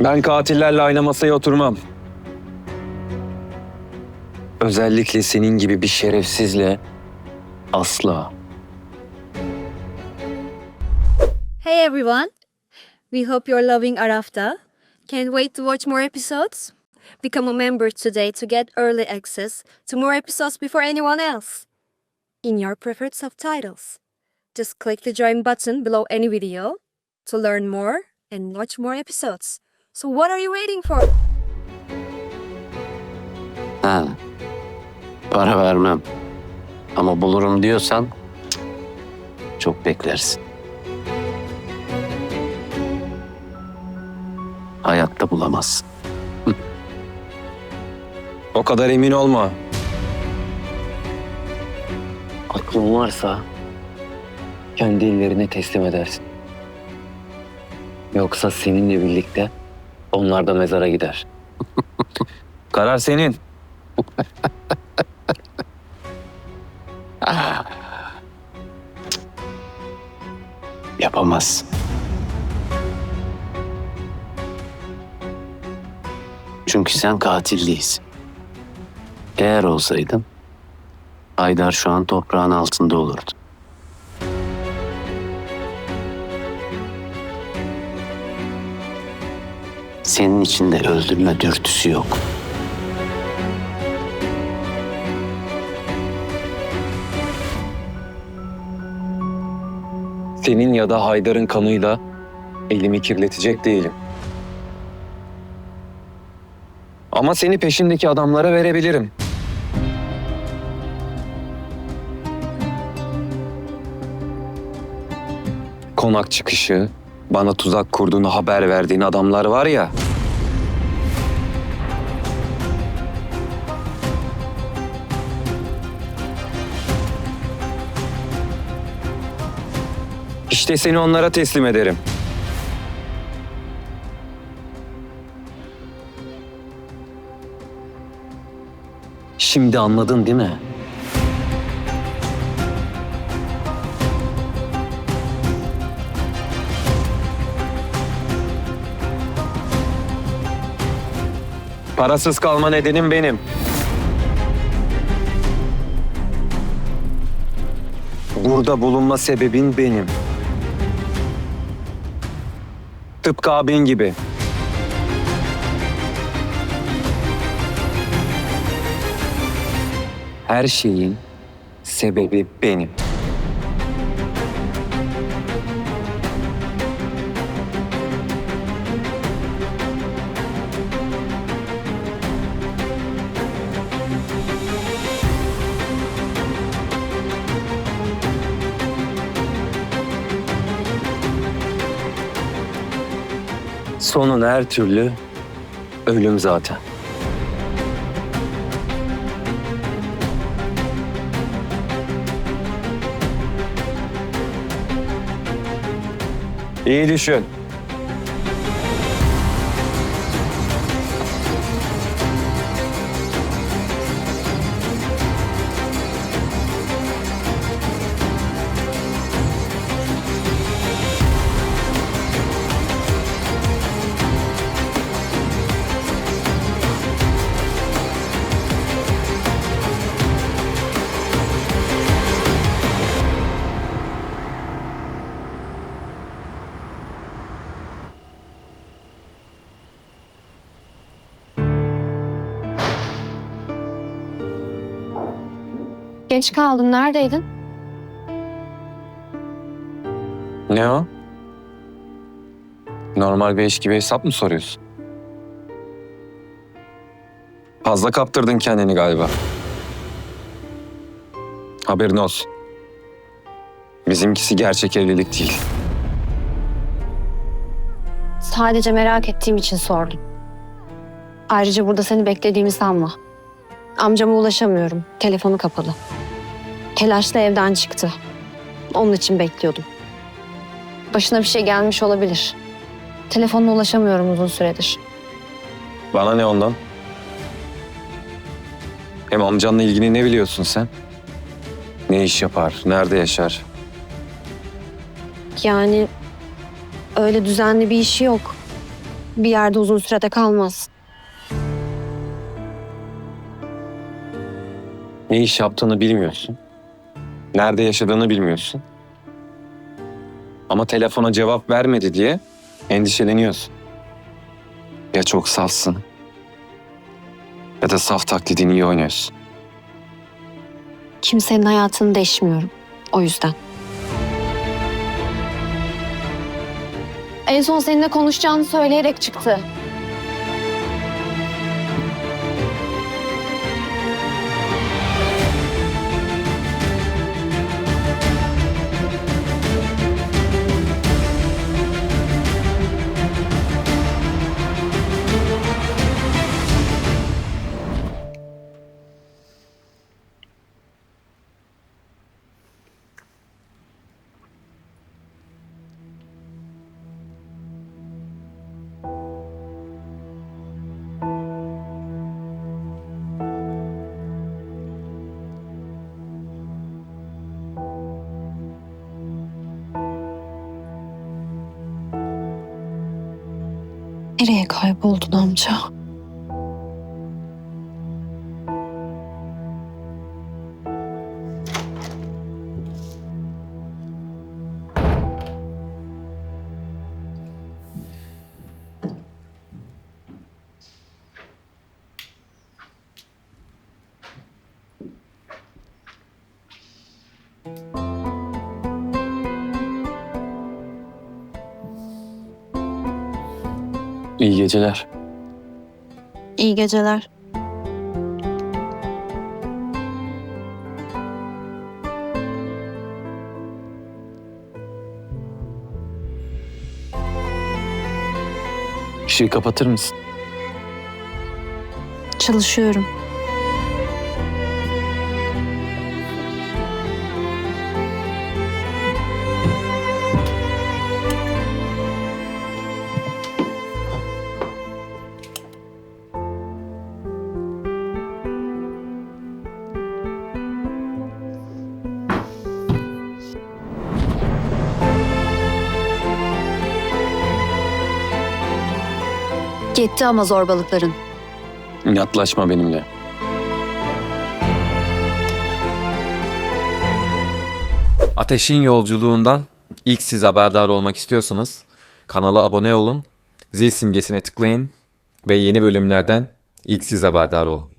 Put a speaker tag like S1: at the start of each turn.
S1: Ben katillerle aynı masaya oturmam. Özellikle senin gibi bir şerefsizle asla.
S2: Hey everyone! We hope you're loving Arafta. Can't wait to watch more episodes? Become a member today to get early access to more episodes before anyone else. In your preferred subtitles. Just click the join button below any video to learn more and watch more episodes. So what are you waiting for?
S3: Ha. Para vermem. Ama bulurum diyorsan cık, çok beklersin. Hayatta bulamazsın.
S1: O kadar emin olma.
S3: Aklın varsa kendi ellerine teslim edersin. Yoksa seninle birlikte onlar da mezara gider.
S1: Karar senin.
S3: Yapamazsın. Çünkü sen katil değilsin. Eğer olsaydın Haydar şu an toprağın altında olurdu. Senin içinde öldürme dürtüsü yok.
S1: Senin ya da Haydar'ın kanıyla elimi kirletecek değilim. Ama seni peşindeki adamlara verebilirim. Konak çıkışı, bana tuzak kurduğunu haber verdiğin adamlar var ya. İşte seni onlara teslim ederim.
S3: Şimdi anladın değil mi?
S1: Parasız kalma nedenim benim. Burada bulunma sebebin benim. Tıpkı abin gibi. Her şeyin sebebi benim. Sonun her türlü ölüm zaten. İyi düşün.
S4: Geç kaldım. Neredeydin?
S1: Ne o? Normal bir iş gibi hesap mı soruyorsun? Fazla kaptırdın kendini galiba. Haberin olsun. Bizimkisi gerçek evlilik değil.
S4: Sadece merak ettiğim için sordum. Ayrıca burada seni beklediğimi sanma. Amcama ulaşamıyorum. Telefonu kapalı. Telaşla evden çıktı. Onun için bekliyordum. Başına bir şey gelmiş olabilir. Telefonuna ulaşamıyorum uzun süredir.
S1: Bana ne ondan? Hem amcanla ilgili ne biliyorsun sen? Ne iş yapar, nerede yaşar?
S4: Yani öyle düzenli bir işi yok. bir yerde uzun sürede kalmaz.
S1: Ne iş yaptığını bilmiyorsun. Nerede yaşadığını bilmiyorsun. Ama telefona cevap vermedi diye endişeleniyorsun. Ya çok safsın. Ya da saf taklidini iyi oynuyorsun.
S4: Kimsenin hayatını deşmiyorum. O yüzden. En son seninle konuşacağını söyleyerek çıktı. Kayboldun amca?
S1: İyi geceler.
S4: İyi geceler.
S1: Işığı kapatır mısın?
S4: Çalışıyorum. Gitti ama zorbalıkların.
S1: Yatlaşma benimle.
S5: Ateşin yolculuğundan ilk siz haberdar olmak istiyorsanız kanala abone olun, zil simgesine tıklayın ve yeni bölümlerden ilk siz haberdar olun.